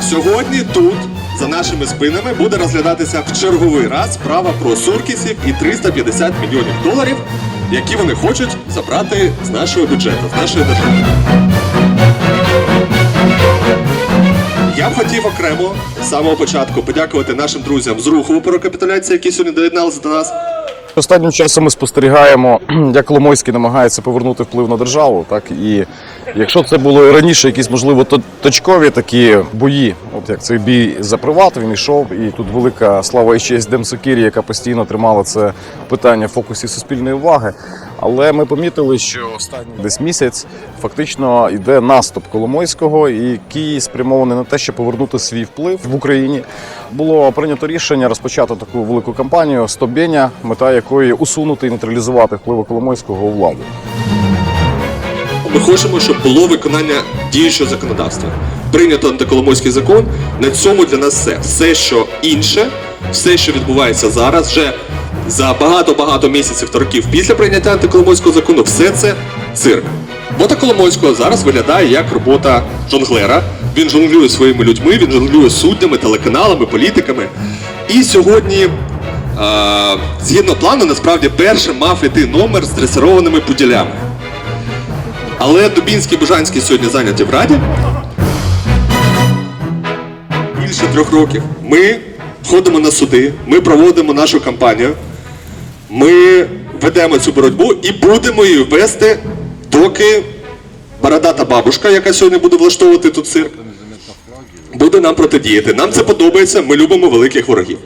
Сьогодні тут, за нашими спинами, буде розглядатися в черговий раз справа про суркісів і 350 мільйонів доларів, які вони хочуть забрати з нашого бюджету, з нашої держави. Я б хотів окремо з самого початку подякувати нашим друзям з руху по рекапітуляції, які сьогодні доєдналися до нас. Останнім часом ми спостерігаємо, як Ломойський намагається повернути вплив на державу. Так і якщо це було раніше, якісь можливо точкові такі бої, от як цей бій за приват, він йшов, і тут велика слава і честь Демсокірі, яка постійно тримала це питання в фокусі суспільної уваги. Але ми помітили, що останній десь місяць фактично йде наступ Коломойського, який спрямований на те, щоб повернути свій вплив в Україні. Було прийнято рішення розпочати таку велику кампанію «Стобєння», мета якої усунути і нейтралізувати впливи Коломойського у владу. Ми хочемо, щоб було виконання діючого законодавства. Прийнято антиколомойський закон. На цьому для нас все. Все, що інше, все, що відбувається зараз, вже за багато-багато місяців та років після прийняття антиколомойського закону, все це цирк. Робота Коломойського зараз виглядає як робота жонглера. Він жонглює своїми людьми, він жонглює суддями, телеканалами, політиками. І сьогодні, е, згідно плану, насправді першим мав іти номер з дресированими пуділями. Але Дубінський і Бужанський сьогодні зайняті в Раді. Більше трьох років. Ми входимо на суди, ми проводимо нашу кампанію, ми ведемо цю боротьбу і будемо її вести, доки бородата бабушка, яка сьогодні буде влаштовувати тут цирк, буде нам протидіяти. Нам це подобається, ми любимо великих ворогів.